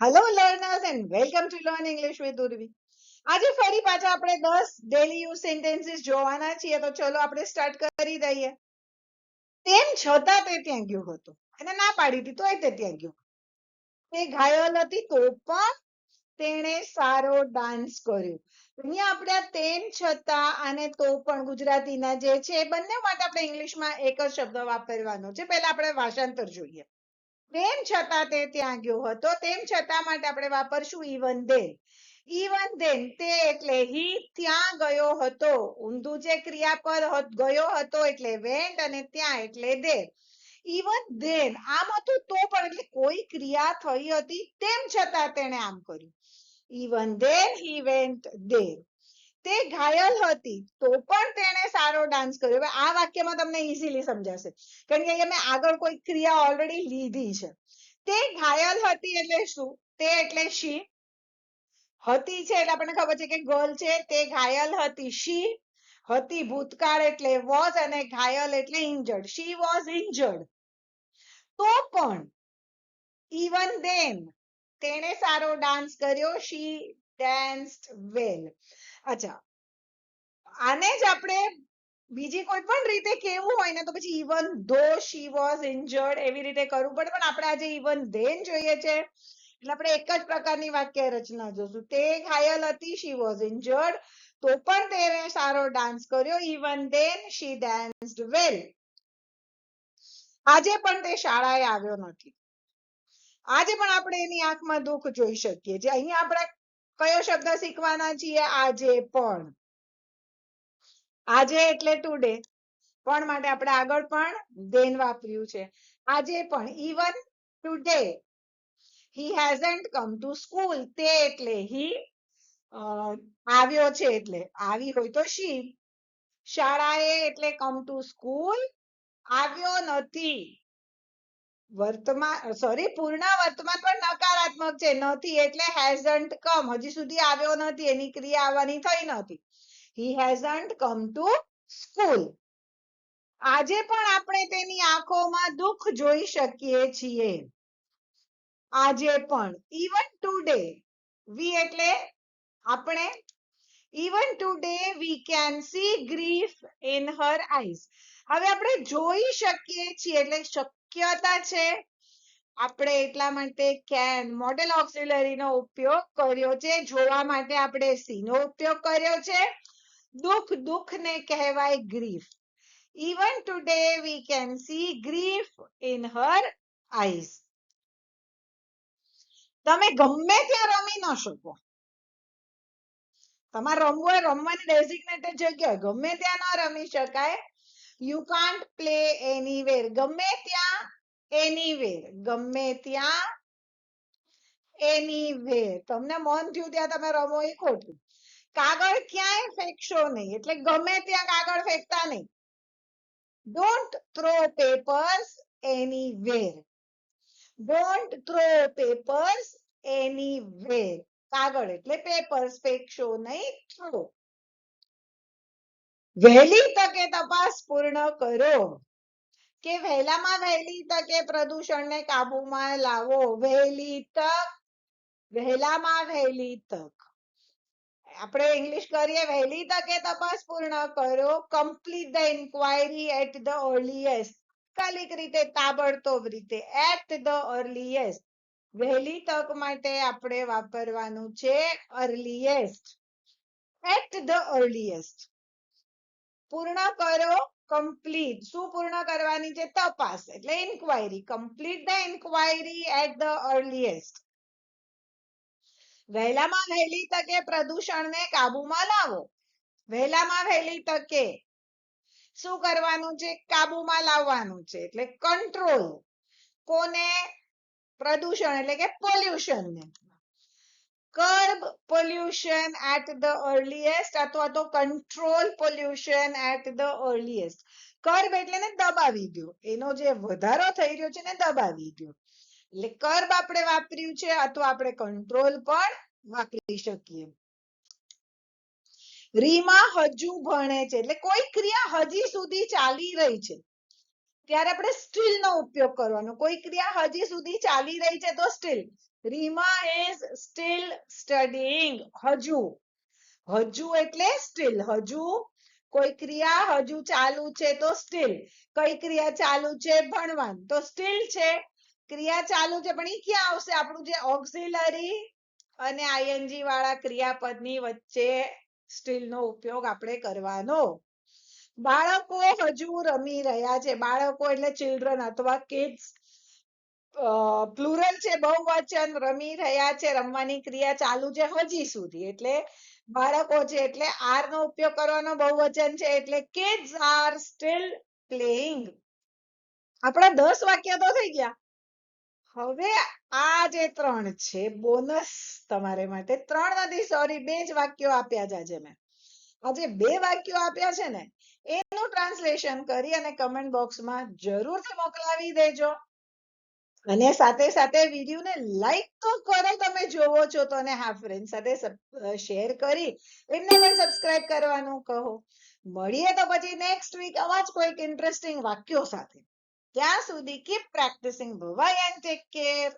Hello learners and welcome to learn English with Urvi આજે ફરી પાછા આપણે 10 ડેલી યુઝ સેન્ટેન્સીસ જોવાના છીએ, તો ચલો આપણે સ્ટાર્ટ કરી દઈએ. તેમ છતાં તે ત્યાં ગયો હતો એને ના પાડી હતી, તોય તે ત્યાં ગયો. તે ઘાયલ હતી, તો પણ તેણે સારો ડાન્સ કર્યો. અહીંયા આપણે તેમ છતાં અને તો પણ ગુજરાતીના જે છે, એ બંને માટે આપણે ઇંગ્લિશમાં એક જ શબ્દ વાપરવાનો છે. પહેલા આપણે ભાષાંતર જોઈએ. તેમ છતાં તે ત્યાં ગયો હતો. તેમ છતાં માટે આપણે વાપરશું even દેન even દેન તે એટલે હી ત્યાં ગયો હતો. ઊંધું જે ક્રિયાપદ ગયો હતો એટલે વેન્ટ અને ત્યાં એટલે દે ઇવન દેન આમ હતું તો પણ એટલે કોઈ ક્રિયા થઈ હતી. તેમ છતાં તેણે આમ કર્યું. Even then he went there તે ઘાયલ હતી, તો પણ તેણે સારો ડાન્સ કર્યો. હવે આ વાક્યમાં તમને ઇઝીલી સમજાશે. કારણ કે અહીંયા મેં આગળ કોઈ ક્રિયા ઓલરેડી લીધી છે. તે ઘાયલ હતી એટલે શું? તે એટલે શી હતી છે એટલે આપણને ખબર છે કે ગર્લ છે, તે ઘાયલ હતી. શી હતી ભૂતકાળ એટલે વોઝ અને ઘાયલ એટલે ઇન્જર્ડ શી વોઝ ઇન્જર્ડ તો પણ ઇવન ધેન તેણે સારો ડાન્સ કર્યો. શી danced વેલ અચ્છા. આને જ આપણે બીજી કોઈ પણ રીતે કેવું હોય ને તો પછી ઇવન ધો શી વોઝ ઇન્જર્ડ એવી રીતે કરવું પડે, પણ આપણે આજે ઇવન ધેન જોઈએ છે. એટલે આપણે એક જ પ્રકારની વાક્ય રચના જોશું. તે ઘાયલ હતી શી વોઝ ઇન્જર્ડ તો પણ તેણે સારો ડાન્સ કર્યો. Even then she danced well આજે પણ તે શાળાએ આવ્યો નથી. આજે પણ આપણે એની આંખમાં દુઃખ જોઈ શકીએ છીએ. અહીંયા આપણે કયો શબ્દ શીખવાના છીએ? આજે પણ. આજે એટલે ટુડે પણ માટે આપણે આગળ પણ દેન વાપર્યું છે. આજે પણ even today he hasn't come to school તે એટલે હી આવ્યો છે એટલે. આવી હોય તો શી શાળાએ એટલે કમ ટુ સ્કૂલ આવ્યો નથી. વર્તમાન સોરી પૂર્ણ વર્તમાન પણ નકારાત્મક છે. નથી એટલે હેઝન્ટ કમ હજી સુધી આવ્યો નથી. એની ક્રિયા આવવાની થઈ નથી. He hasn't come to school આજે પણ આપણે તેની આંખોમાં દુઃખ જોઈ શકીએ છીએ. આજે પણ. Even ટુડે વી એટલે આપણે, even today we can see grief in her eyes હવે આપણે જોઈ શકીએ છીએ. એટલે શક્યતા છે? આપણે એટલા માટે કેન મોડેલ ઓક્સિલરી નો ઉપયોગ કર્યો છે. જોવા માટે આપણે see નો ઉપયોગ કર્યો છે. દુઃખ દુઃખને કહેવાય grief. Even today we can see grief in her eyes તમે ગમે ત્યાં રમી ન શકો. તમારે રમવું હોય, રમવાની ડેઝિગ્નેટેડ જગ્યાએ ગમે ત્યાં ન રમી શકાય. યુ કાન્ટ પ્લે એનીવેર ગમે ત્યાં એનીવેર ગમે ત્યાં એનીવેર તમને મન થયું ત્યાં તમે રમો એ ખોટું. કાગળ ક્યાંય ફેંકશો નહીં. એટલે ગમે ત્યાં કાગળ ફેંકતા નહીં. Don't throw papers anywhere don't throw papers anywhere કાગળ એટલે પેપર્સ ફેંકશો નહીં થ્રો વહેલી તકે તપાસ પૂર્ણ કરો. કે વહેલામાં વહેલી તકે પ્રદૂષણને કાબુમાં લાવો. વહેલી તક, વહેલામાં વહેલી તક. આપણે ઇંગ્લિશ કરીએ, વહેલી તકે તપાસ પૂર્ણ કરો. Complete the inquiry at the earliest તાત્કાલિક રીતે, તાબડતોબ રીતે એટ ધ અર્લીએસ્ટ વહેલી તક માટે આપણે વાપરવાનું છે અર્લીએસ્ટ એટ ધ અર્લીએસ્ટ પૂર્ણ કરો કમ્પ્લીટ શું પૂર્ણ કરવાની છે? તપાસ. એટલે inquiry complete the inquiry at the earliest વહેલામાં વહેલી તકે પ્રદૂષણને કાબુમાં લાવો. વહેલામાં વહેલી તકે શું કરવાનું છે? કાબુમાં લાવવાનું છે. એટલે કંટ્રોલ કોને? પ્રદૂષણ. એટલે કે પોલ્યુશન ને. Curb pollution at the earliest અથવા તો control pollution at the earliest. curb એટલે ને દબાવી દો. એનો જે વધારો થઈ રહ્યો છે ને દબાવી દો. એટલે curb આપણે વાપર્યું છે અથવા આપણે control પણ વાપરી શકીએ. રીમા હજુ ભણે છે. એટલે કોઈ ક્રિયા હજી સુધી ચાલી રહી છે. ત્યારે આપણે સ્ટીલ નો ઉપયોગ કરવાનો. કોઈ ક્રિયા હજી સુધી ચાલી રહી છે તો still Reema is still studying હજુ. હજુ એટલે સ્ટીલ હજુ કોઈ ક્રિયા હજુ ચાલુ છે તો સ્ટીલ કઈ ક્રિયા ચાલુ છે? ભણવાનું. તો સ્ટીલ છે. ક્રિયા ચાલુ છે, પણ એ ક્યાં આવશે? આપણું જે ઓક્સિલરી અને આઈએનજી વાળા ક્રિયાપદની વચ્ચે સ્ટીલ નો ઉપયોગ આપણે કરવાનો. બાળકો હજુ રમી રહ્યા છે. બાળકો એટલે ચિલ્ડ્રન અથવા કિડ્સ પ્લુરલ છે બહુવચન રમી રહ્યા છે, રમવાની ક્રિયા ચાલુ છે, હજી સુધી. એટલે બાળકો છે, એટલે આર નો ઉપયોગ કરવાનો બહુવચન છે, એટલે કિડ્સ આર સ્ટીલ playing. આપણા દસ વાક્ય તો થઈ ગયા. હવે આ જે ત્રણ છે બોનસ તમારે માટે. ત્રણ નથી સોરી બે જ વાક્યો આપ્યા છે, આજે મેં. આજે બે વાક્યો આપ્યા છે ને, એનું ટ્રાન્સલેશન કરી અને કમેન્ટ બોક્સમાં જરૂરથી મોકલાવી દેજો. અને સાથે સાથે વિડીયોને લાઈક તો કરો, તમે જોવો છો તો અને હા ફ્રેન્ડ સાથે શેર કરી, એમને પણ સબસ્ક્રાઇબ કરવાનું કહો. મળીએ તો પછી નેક્સ્ટ વીક આવા જ કોઈક ઇન્ટરેસ્ટિંગ વાક્યો સાથે. ત્યાં સુધી કીપ પ્રેક્ટિસિંગ ભવાઈ એન્ડ ટેક કેર